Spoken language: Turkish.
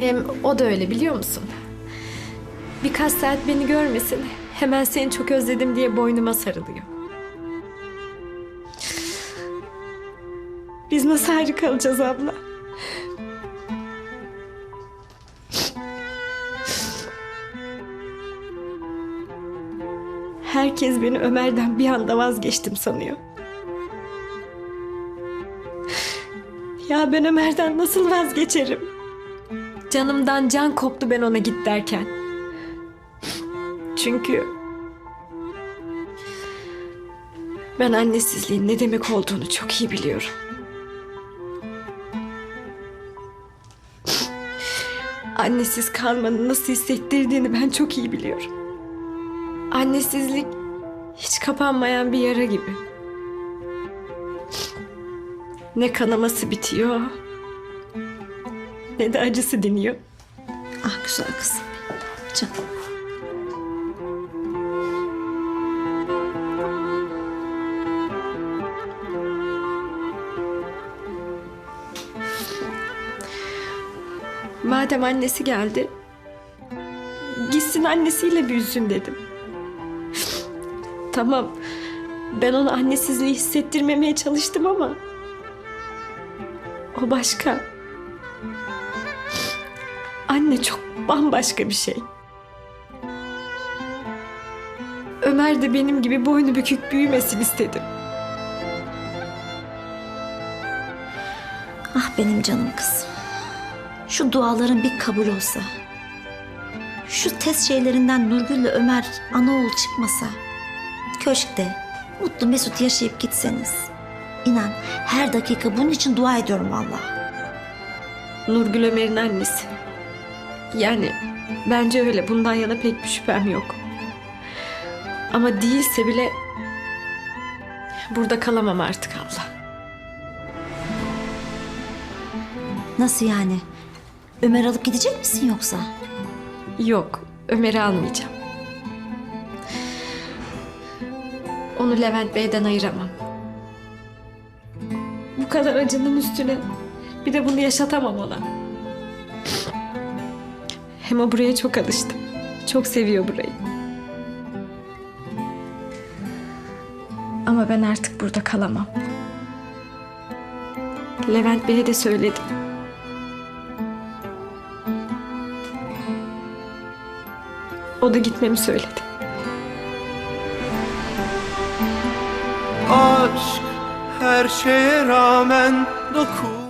Hem o da öyle biliyor musun? Birkaç saat beni görmesin. Hemen seni çok özledim diye boynuma sarılıyor. Biz nasıl ayrı kalacağız abla? Herkes beni Ömer'den bir anda vazgeçtim sanıyor. Ya ben Ömer'den nasıl vazgeçerim? Canımdan can koptu ben ona git derken. Çünkü ben annesizliğin ne demek olduğunu çok iyi biliyorum. Annesiz kalmanın nasıl hissettirdiğini ben çok iyi biliyorum. Annesizlik hiç kapanmayan bir yara gibi. Ne kanaması bitiyor, ne de acısı diniyor. Ah güzel kızım. Canım. Madem annesi geldi, gitsin annesiyle büyüsün dedim. tamam, ben ona annesizliği hissettirmemeye çalıştım ama... O başka. Anne çok bambaşka bir şey. Ömer de benim gibi boynu bükük büyümesin istedim. Ah benim canım kızım. Şu duaların bir kabul olsa. Şu test şeylerinden Nurgül'le Ömer anaoğul çıkmasa. Köşkte mutlu mesut yaşayıp gitseniz. İnan her dakika bunun için dua ediyorum vallahi. Nurgül Ömer'in annesi. Yani bence öyle. Bundan yana pek bir şüphem yok. Ama değilse bile burada kalamam artık abla. Nasıl yani? Ömer alıp gidecek misin yoksa? Yok, Ömer'i almayacağım. Onu Levent Bey'den ayıramam. Bu kadar acının üstüne bir de bunu yaşatamam ona. Hem o buraya çok alıştı. Çok seviyor burayı. Ama ben artık burada kalamam. Levent Bey'e de söyledim. O da gitmemi söyledi. Aşk her şeye rağmen dokun